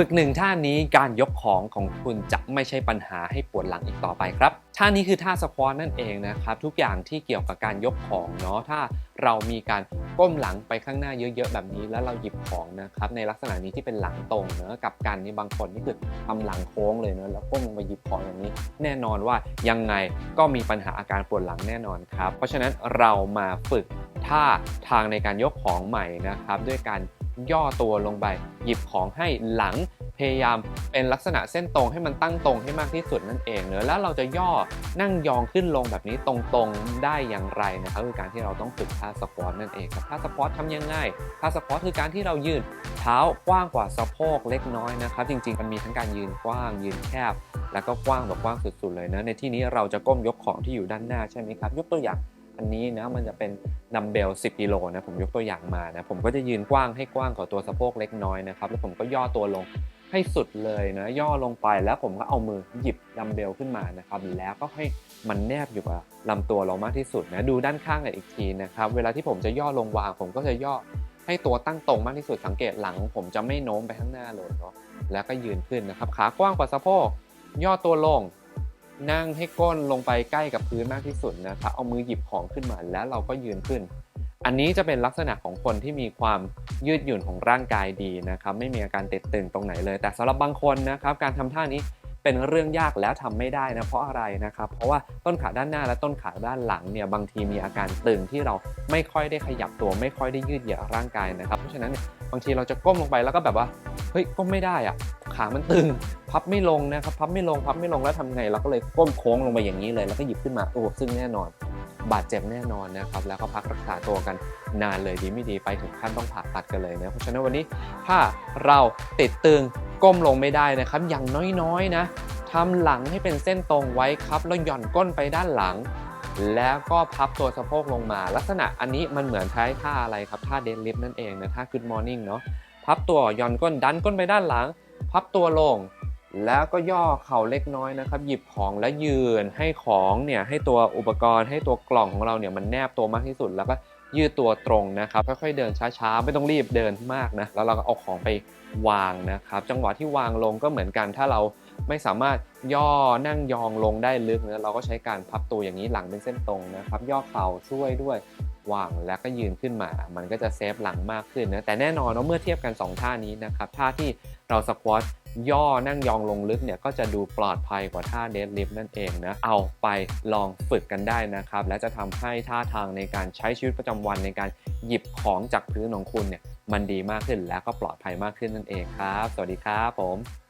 ฝึกหนึ่งท่านี้การยกของของคุณจะไม่ใช่ปัญหาให้ปวดหลังอีกต่อไปครับท่านี้คือท่าสควอตนั่นเองนะครับ ทุกอย่างที่เกี่ยวกับการยกของเนาะถ้าเรามีการก้มหลังไปข้างหน้าเยอะๆแบบนี้ แล้วเราหยิบของนะครับในลักษณะนี้ที่เป็นหลังตรงเนอะกับการนี่บางคนนี่คือทำหลังโค้งเลยเนอะแล้วก้มลงไปหยิบของอย่างนี้ แน่นอนว่ายังไงก็มีปัญหาอาการปวดหลังแน่นอนครับ เพราะฉะนั้นเรามาฝึกท่าทางในการยกของใหม่นะครับ ด้วยการ ย่อตัวลงไป หยิบของให้หลังพยายามเป็นลักษณะเส้นตรงให้มันตั้งตรงให้มากที่สุดนั่นเองเนอะแล้วเราจะย่อนั่งยองขึ้นลงแบบนี้ตรงๆได้อย่างไรนะครับคือการที่เราต้องฝึกท่าสควอตนั่นเองครับท่าสควอตทำยังไงท่าสควอตคือการที่เรายืนเท้ากว้างกว่าสะโพกเล็กน้อยนะครับ จริงๆ มันมีทั้งการยืนกว้างยืนแคบ แล้วก็กว้างแบบกว้างสุดๆเลยนะในที่นี้เราจะก้มยกของที่อยู่ด้านหน้าใช่ไหมครับ ยกตัวอย่าง อันนี้นะมันจะเป็นดัมเบล 10กิโลนะผมยกตัวอย่างมานะผมก็จะยืนกว้างให้กว้างกว่าตัวสะโพกเล็กน้อยนะครับแล้วผมก็ย่อตัวลงให้สุดเลยนะย่อลงไปแล้วผมก็เอามือหยิบดัมเบลขึ้นมานะครับแล้วก็ให้มันแนบอยู่กับลำตัวเรามากที่สุดนะดูด้านข้างกันอีกทีนะครับเวลาที่ผมจะย่อลงวางผมก็จะย่อให้ตัวตั้งตรงมากที่สุดสังเกตหลัง ผมจะไม่โน้มไปข้างหน้าเลยเนาะแล้วก็ยืนขึ้นนะครับขากว้างกว่าสะโพกย่อตัวลง นั่งให้ก้นลงไปใกล้กับพื้นมากที่สุดนะครับเอามือหยิบของขึ้นมาแล้วเราก็ยืนขึ้น อันนี้จะเป็นลักษณะของคนที่มีความยืดหยุ่นของร่างกายดีนะครับ ไม่มีอาการติดตึงตรงไหนเลย แต่สำหรับบางคนนะครับ การทำท่านี้เป็นเรื่องยากแล้วทำไม่ได้นะเพราะอะไรนะครับ เพราะว่าต้นขาด้านหน้าและต้นขาด้านหลังเนี่ยบางทีมีอาการตึงที่เราไม่ค่อยได้ขยับตัว ไม่ค่อยได้ยืดเหยียดร่างกายนะครับ เพราะฉะนั้นบางทีเราจะก้มลงไปแล้วก็แบบว่า ฮ้ยก้มไม่ได้อะขามันตึงพับไม่ลงนะครับพับไม่ลงพับไม่ลงแล้วทำไงเราก็เลยก้มโค้งลงไปอย่างนี้เลย แล้วก็หยิบขึ้นมาโอ้ซึ่งแน่นอน บาดเจ็บแน่นอนนะครับแล้วก็พักรักษาตัวกันนานเลยดีไม่ดีไปถึงขั้นต้องผ่าตัดกันเลยนะเพราะฉะนั้นวันนี้ถ้าเราติดตึงก้มลงไม่ได้นะครับ อย่างน้อยๆนะทำหลังให้เป็นเส้นตรงไว้ครับ แล้วหย่อนก้นไปด้านหลัง แล้วก็พับตัวสะโพกลงมา ลักษณะอันนี้มันเหมือนใช้ท่าอะไรครับท่าเดนลิฟนั่นเองนะท่า Good Morning เนาะ พับตัวย่อนก้นดันก้นไปด้านหลัง พับตัวลง แล้วก็ย่อเข่าเล็กน้อยนะครับ หยิบของแล้วยืนให้ของเนี่ยให้ตัวอุปกรณ์ให้ตัวกล่องของเราเนี่ยมันแนบตัวมากที่สุด แล้วก็ยืดตัวตรงนะครับ ค่อยๆเดินช้าๆ ไม่ต้องรีบเดินมากนะแล้วเราก็เอาของไปวางนะครับ จังหวะที่วางลงก็เหมือนกันถ้าเราไม่สามารถย่อนั่งยองลงได้ลึกนะเราก็ใช้การพับตัวอย่างนี้หลังเป็นเส้นตรงนะครับ ย่อเข่าช่วยด้วย วางแล้วก็ยืนขึ้นมา มันก็จะเซฟหลังมากขึ้นนะแต่แน่นอนว่าเมื่อเทียบกัน 2 ท่านี้นะครับท่าที่เราสควอตย่อนั่งยองลงลึกเนี่ยก็จะดูปลอดภัยกว่าท่าเดดลิฟนั่นเองนะ เอาไปลองฝึกกันได้นะครับ และจะทำให้ท่าทางในการใช้ชีวิตประจำวันในการหยิบของจากพื้นของคุณเนี่ยมันดีมากขึ้นและก็ปลอดภัยมากขึ้นนั่นเองครับ สวัสดีครับผม